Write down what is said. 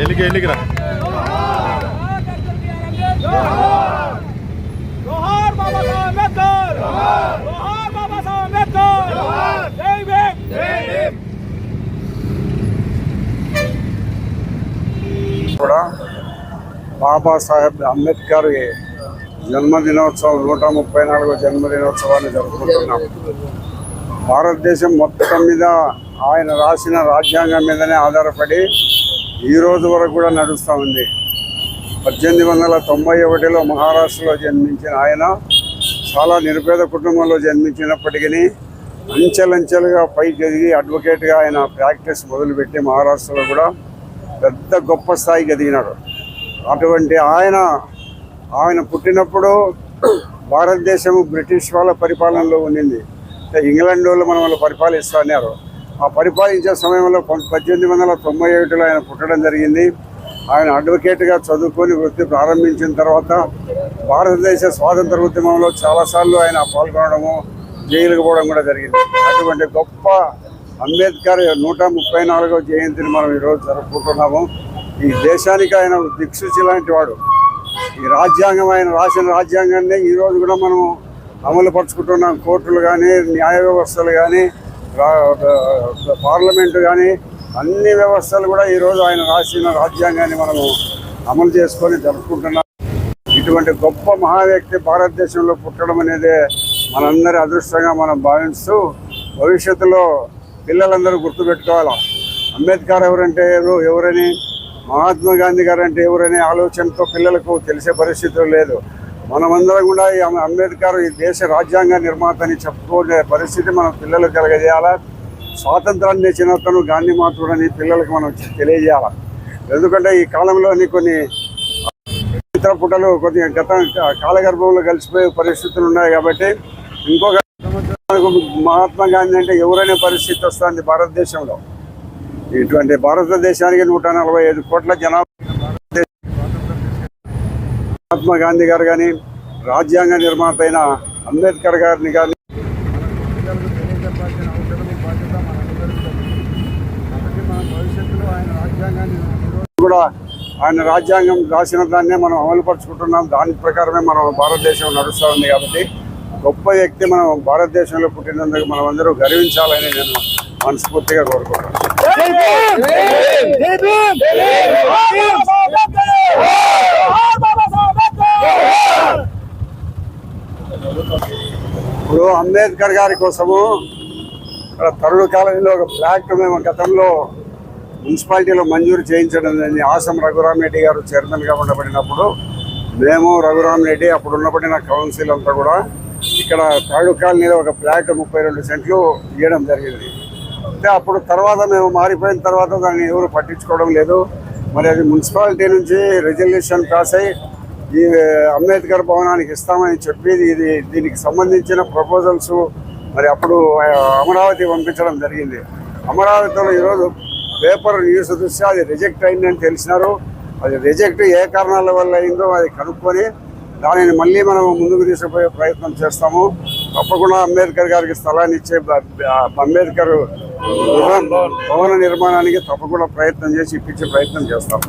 ఎల్లికి ఎల్లికి రా కూడా బాబాసాహెబ్ అంబేద్కర్ జన్మదినోత్సవం నూట ముప్పై నాలుగో జన్మదినోత్సవాన్ని జరుపుకుంటున్నాం. భారతదేశం మొత్తం మీద ఆయన రాసిన రాజ్యాంగం మీదనే ఆధారపడి ఈ రోజు వరకు కూడా నడుస్తూ ఉంది. పద్దెనిమిది వందల తొంభై ఒకటిలో మహారాష్ట్రలో జన్మించిన ఆయన చాలా నిరుపేద కుటుంబంలో జన్మించినప్పటికీ అంచెలంచెలుగా పైకి ఎదిగి అడ్వకేట్గా ఆయన ప్రాక్టీస్ మొదలుపెట్టి మహారాష్ట్రలో కూడా పెద్ద గొప్ప స్థాయికి ఎదిగినాడు అటువంటి ఆయన ఆయన పుట్టినప్పుడు భారతదేశం బ్రిటిష్ వాళ్ళ పరిపాలనలో ఉండింది. ఇంగ్లాండ్ వాళ్ళు మనం వాళ్ళు పరిపాలిస్తున్నారు ఆ పరిపాలించే సమయంలో పద్దెనిమిది వందల తొంభై ఏడులో ఆయన పుట్టడం జరిగింది. ఆయన అడ్వకేట్గా చదువుకొని వృత్తి ప్రారంభించిన తర్వాత భారతదేశ స్వాతంత్ర ఉద్యమంలో చాలాసార్లు ఆయన పాల్గొనడము జైలుకు పోవడం కూడా జరిగింది. అటువంటి గొప్ప అంబేద్కర్ నూట ముప్పై నాలుగో జయంతిని మనం ఈరోజు జరుపుకుంటున్నాము. ఈ దేశానికి ఆయన దిక్సూచి లాంటి వాడు. ఈ రాజ్యాంగం ఆయన రాసిన రాజ్యాంగాన్ని ఈరోజు కూడా మనం అమలు పరుచుకుంటున్నాం కోర్టులు కానీ న్యాయ వ్యవస్థలు కానీ పార్లమెంటు కానీ అన్ని వ్యవస్థలు కూడా ఈరోజు ఆయన రాసిన రాజ్యాంగాన్ని మనము అమలు చేసుకొని జరుపుకుంటున్నాం. ఇటువంటి గొప్ప మహా వ్యక్తి భారతదేశంలో పుట్టడం అనేది మనందరి అదృష్టంగా మనం భావిస్తూ భవిష్యత్తులో పిల్లలందరూ గుర్తుపెట్టుకోవాలి. అంబేద్కర్ ఎవరంటే ఎవరు ఎవరని మహాత్మా గాంధీ గారు అంటే ఎవరనే ఆలోచనతో పిల్లలకు తెలిసే పరిస్థితులు లేదు. మనమందరం కూడా ఈ అంబేద్కర్ ఈ దేశ రాజ్యాంగ నిర్మాత అని చెప్పుకునే పరిస్థితి మనం పిల్లలకు కలగజేయాలా? స్వాతంత్రాన్ని తెచ్చిన అతను గాంధీ మాతృడని పిల్లలకు మనం తెలియజేయాలి? ఎందుకంటే ఈ కాలంలోని కొన్ని ఇతర పుటలు కొద్దిగా గత కాలగర్భంలో కలిసిపోయే పరిస్థితులు ఉన్నాయి కాబట్టి ఇంకొక మహాత్మా గాంధీ అంటే ఎవరనే పరిస్థితి వస్తుంది భారతదేశంలో. ఇటువంటి భారతదేశానికి నూట నలభై ఐదు కోట్ల జనాభా మహాత్మా గాంధీ గారు కానీ రాజ్యాంగ నిర్మాత అయిన అంబేద్కర్ గారిని కానీ కూడా ఆయన రాజ్యాంగం రాసిన దాన్నే మనం అమలుపరుచుకుంటున్నాం దాని ప్రకారమే మనం భారతదేశం నడుస్తూ ఉంది కాబట్టి గొప్ప వ్యక్తి మనం భారతదేశంలో పుట్టినందుకు మనం అందరూ గర్వించాలని నేను మనస్ఫూర్తిగా కోరుకుంటున్నాను. అంబేద్కర్ గారి కోసము ఇక్కడ తరుడు కాలనీలో ఒక ఫ్లాట్ మేము గతంలో మున్సిపాలిటీలో మంజూరు చేయించడం జరిగింది. ఆసం రఘురామ్ రెడ్డి గారు చైర్మన్గా ఉండబడినప్పుడు మేము రఘురామ్ రెడ్డి అప్పుడు నా కౌన్సిల్ అంతా కూడా ఇక్కడ తరుడు కాలనీలో ఒక ఫ్లాట్ ముప్పై రెండు సెంట్లు ఇవ్వడం జరిగింది. అంటే అప్పుడు తర్వాత మేము మారిపోయిన తర్వాత దాన్ని ఎవరు పట్టించుకోవడం లేదు. మరి అది మున్సిపాలిటీ నుంచి రెజల్యూషన్ పాస్ అయ్యి ఈ అంబేద్కర్ భవనానికి ఇస్తామని చెప్పి ఇది. దీనికి సంబంధించిన ప్రపోజల్స్ మరి అప్పుడు అమరావతి పంపించడం జరిగింది. అమరావతిలో ఈరోజు పేపర్ న్యూస్ చూస్తే అది రిజెక్ట్ అయిందని తెలిసినారు. అది రిజెక్ట్ ఏ కారణాల వల్ల అయిందో అది కనుక్కొని దానిని మళ్ళీ మనం ముందుకు తీసుకుపోయే ప్రయత్నం చేస్తాము. తప్పకుండా అంబేద్కర్ గారికి స్థలాన్ని ఇచ్చే అంబేద్కర్ భవన భవన నిర్మాణానికి తప్పకుండా ప్రయత్నం చేసి ఇప్పించే ప్రయత్నం చేస్తాము.